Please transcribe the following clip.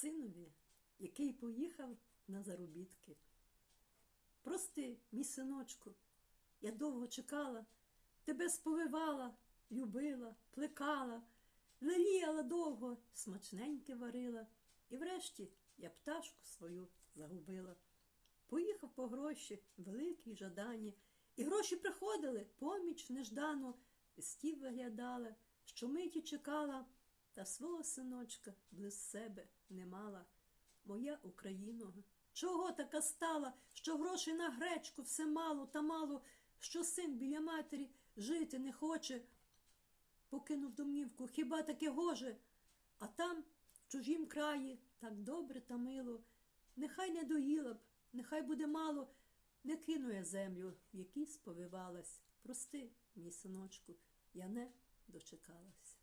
синові, який поїхав на заробітки. Прости, мій синочку, я довго чекала, тебе сповивала, любила, плекала, леліяла довго, смачненьке варила, і врешті я пташку свою загубила. Поїхав по гроші, великі й жадані, і гроші приходили, поміч неждану, листів виглядала, що миті чекала, та свого синочка близ себе не мала. Моя Україно, чого така стала, що грошей на гречку все мало та мало, що син біля матері жити не хоче? Покинув домівку, хіба таке гоже? А там, в чужім краї, так добре та мило. Нехай не доїла б, нехай буде мало, не кину я землю, в якій сповивалась. Прости, мій синочку, я не дочекалась.